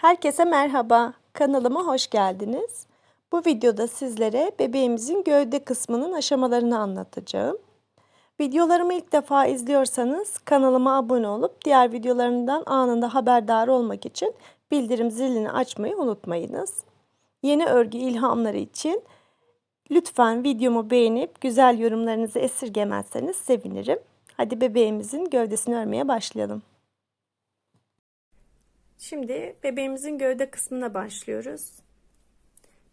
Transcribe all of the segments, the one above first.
Herkese merhaba. Kanalıma hoş geldiniz. Bu videoda sizlere bebeğimizin gövde kısmının aşamalarını anlatacağım. Videolarımı ilk defa izliyorsanız kanalıma abone olup diğer videolarımdan anında haberdar olmak için bildirim zilini açmayı unutmayınız. Yeni örgü ilhamları için lütfen videomu beğenip güzel yorumlarınızı esirgemezseniz sevinirim. Hadi bebeğimizin gövdesini örmeye başlayalım. Şimdi bebeğimizin gövde kısmına başlıyoruz.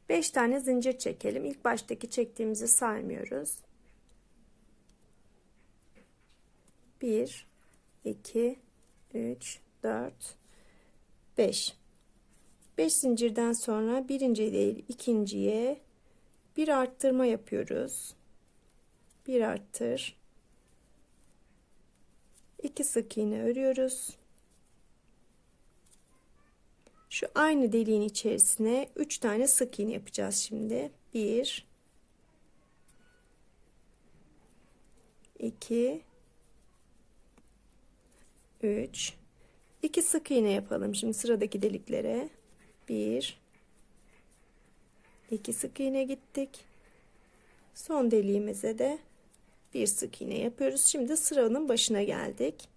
5 tane zincir çekelim. İlk baştaki çektiğimizi saymıyoruz. 1 2 3 4 5 5 zincirden sonra birinci değil ikinciye bir arttırma yapıyoruz. Bir arttır. 2 sık iğne örüyoruz. Şu aynı deliğin içerisine 3 tane sık iğne yapacağız şimdi. 1 2 3 2 sık iğne yapalım şimdi sıradaki deliklere. 1 2 sık iğne gittik. Son deliğimize de bir sık iğne yapıyoruz. Şimdi sıranın başına geldik.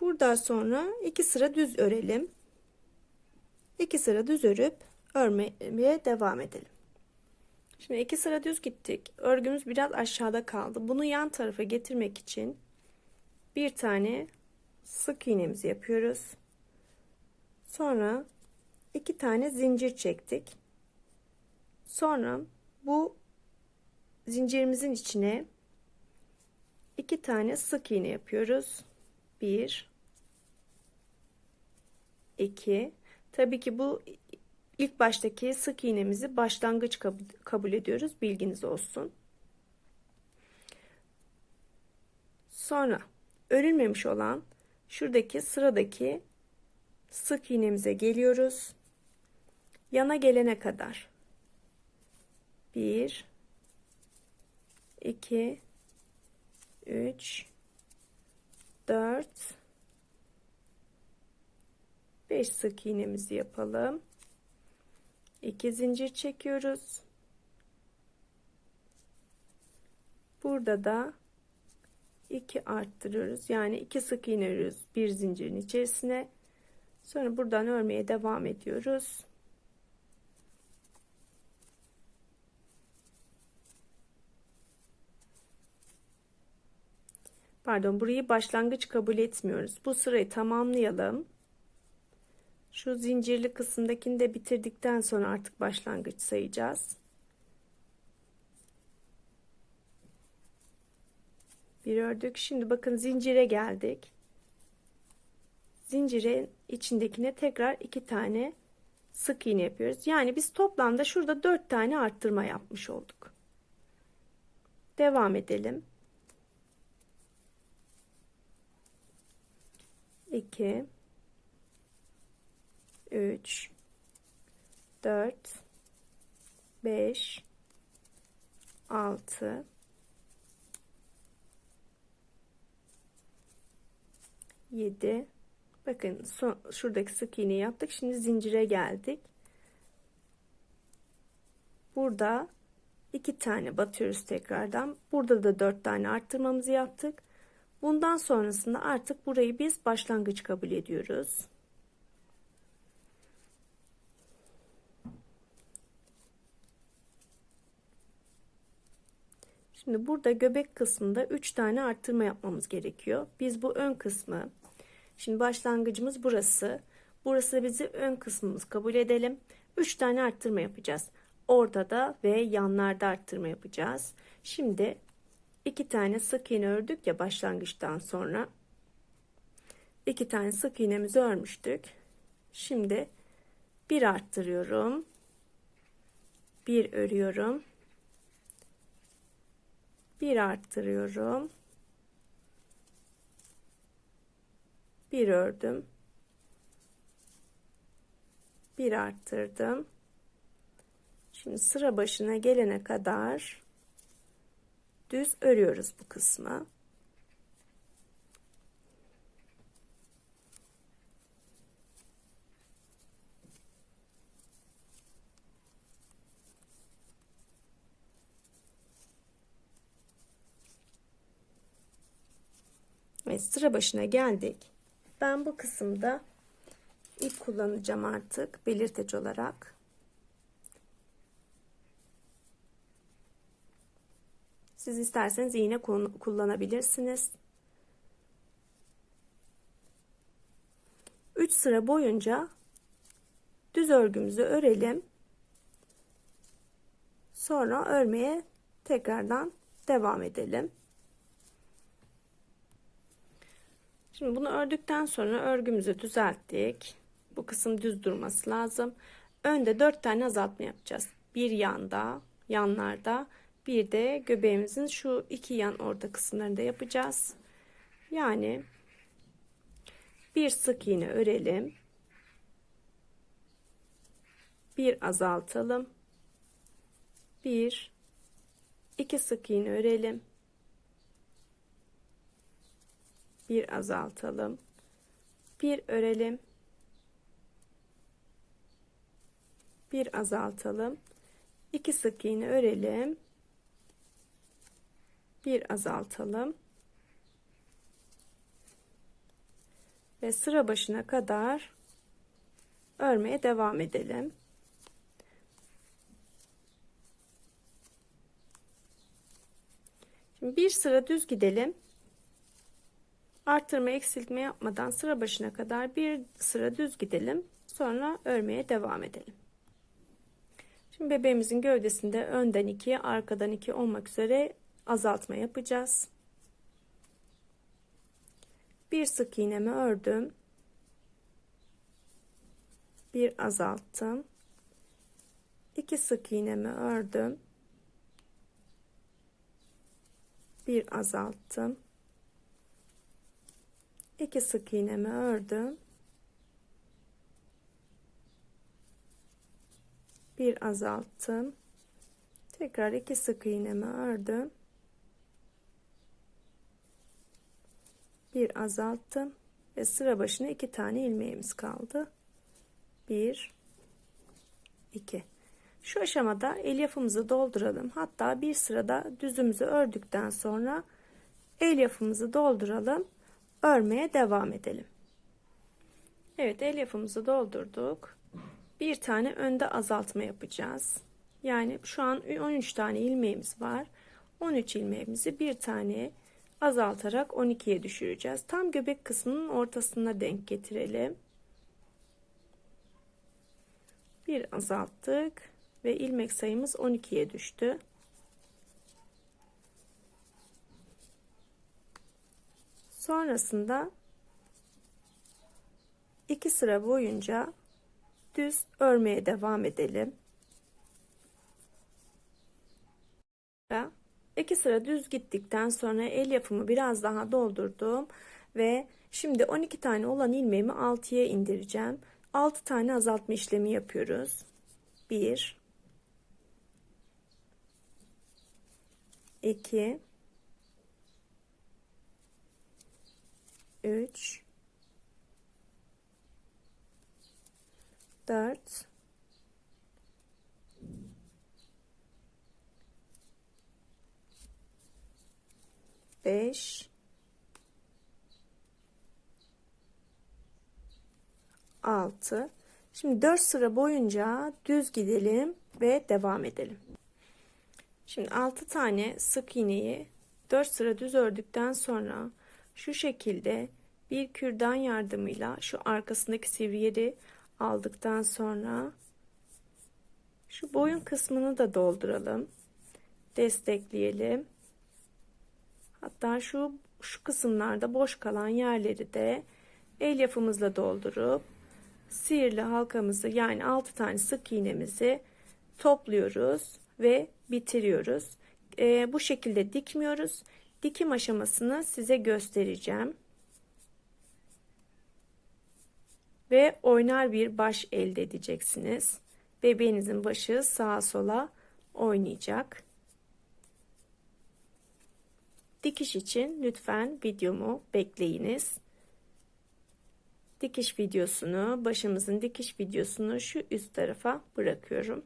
Buradan sonra iki sıra düz örelim. 2 sıra düz örüp örmeye devam edelim. Şimdi iki sıra düz gittik. Örgümüz biraz aşağıda kaldı. Bunu yan tarafa getirmek için bir tane sık iğnemizi yapıyoruz. Sonra iki tane zincir çektik. Sonra bu zincirimizin içine iki tane sık iğne yapıyoruz. Bir, iki, Tabii ki bu ilk baştaki sık iğnemizi başlangıç kabul ediyoruz. Bilginiz olsun. Sonra örülmemiş olan şuradaki sıradaki sık iğnemize geliyoruz. Yana gelene kadar. 1 2 3 4 5 sık iğnemizi yapalım. 2 zincir çekiyoruz. Burada da 2 arttırıyoruz. Yani 2 sık iğne örüyoruz bir zincirin içerisine. Sonra buradan örmeye devam ediyoruz. Pardon burayı başlangıç kabul etmiyoruz. Bu sırayı tamamlayalım. Şu zincirli kısımdakini de bitirdikten sonra artık başlangıç sayacağız. Bir ördük. Şimdi bakın zincire geldik. Zincirin içindekine tekrar iki tane sık iğne yapıyoruz. Yani biz toplamda şurada dört tane arttırma yapmış olduk. Devam edelim. 2 3 4 5 6 7 bakın son, şuradaki sık iğne yaptık. Şimdi zincire geldik. Burada iki tane batıyoruz tekrardan. Burada da dört tane arttırmamızı yaptık. Bundan sonrasında artık burayı biz başlangıç kabul ediyoruz Şimdi burada göbek kısmında 3 tane arttırma yapmamız gerekiyor. Biz bu ön kısmı şimdi başlangıcımız burası. Burası bizi ön kısmımız kabul edelim. 3 tane arttırma yapacağız. Orada da ve yanlarda arttırma yapacağız. Şimdi 2 tane sık iğne ördük ya başlangıçtan sonra. 2 tane sık iğnemizi örmüştük. Şimdi bir arttırıyorum. Bir örüyorum bir arttırıyorum. Bir ördüm. Bir arttırdım. Şimdi sıra başına gelene kadar düz örüyoruz bu kısmı. Evet sıra başına geldik. Ben bu kısımda ip kullanacağım artık belirteç olarak. Siz isterseniz iğne kullanabilirsiniz. 3 sıra boyunca düz örgümüzü örelim. Sonra örmeye tekrardan devam edelim. Şimdi bunu ördükten sonra örgümüzü düzelttik. Bu kısım düz durması lazım. Önde 4 tane azaltma yapacağız. Bir yanda, yanlarda, bir de göbeğimizin şu iki yan orta kısımlarında yapacağız. Yani bir sık iğne örelim. Bir azaltalım. Bir, iki sık iğne örelim. Bir azaltalım. Bir örelim. Bir azaltalım. iki sık iğne örelim. Bir azaltalım. Ve sıra başına kadar örmeye devam edelim. Şimdi bir sıra düz gidelim. Arttırma eksiltme yapmadan sıra başına kadar bir sıra düz gidelim. Sonra örmeye devam edelim. Şimdi bebeğimizin gövdesinde önden 2, arkadan 2 olmak üzere azaltma yapacağız. Bir sık iğnemi ördüm. Bir azalttım. İki sık iğnemi ördüm. Bir azalttım. İki sık iğnemi ördüm. Bir azalttım. Tekrar iki sık iğnemi ördüm. Bir azalttım ve sıra başına iki tane ilmeğimiz kaldı. Bir, iki. Şu aşamada elyafımızı dolduralım. Hatta bir sırada düzümüzü ördükten sonra elyafımızı dolduralım örmeye devam edelim. Evet elyafımızı doldurduk. Bir tane önde azaltma yapacağız. Yani şu an 13 tane ilmeğimiz var. 13 ilmeğimizi bir tane azaltarak 12'ye düşüreceğiz. Tam göbek kısmının ortasına denk getirelim. Bir azalttık ve ilmek sayımız 12'ye düştü. Sonrasında iki sıra boyunca düz örmeye devam edelim. İki sıra düz gittikten sonra el yapımı biraz daha doldurdum ve şimdi 12 tane olan ilmeğimi 6'ya indireceğim. 6 tane azaltma işlemi yapıyoruz. 1 2 3 4 5 6 Şimdi 4 sıra boyunca düz gidelim ve devam edelim. Şimdi 6 tane sık iğneyi 4 sıra düz ördükten sonra şu şekilde bir kürdan yardımıyla şu arkasındaki sivri aldıktan sonra şu boyun kısmını da dolduralım. Destekleyelim. Hatta şu şu kısımlarda boş kalan yerleri de el yapımızla doldurup sihirli halkamızı yani 6 tane sık iğnemizi topluyoruz ve bitiriyoruz. E, bu şekilde dikmiyoruz. Dikim aşamasını size göstereceğim. Ve oynar bir baş elde edeceksiniz. Bebeğinizin başı sağa sola oynayacak. Dikiş için lütfen videomu bekleyiniz. Dikiş videosunu, başımızın dikiş videosunu şu üst tarafa bırakıyorum.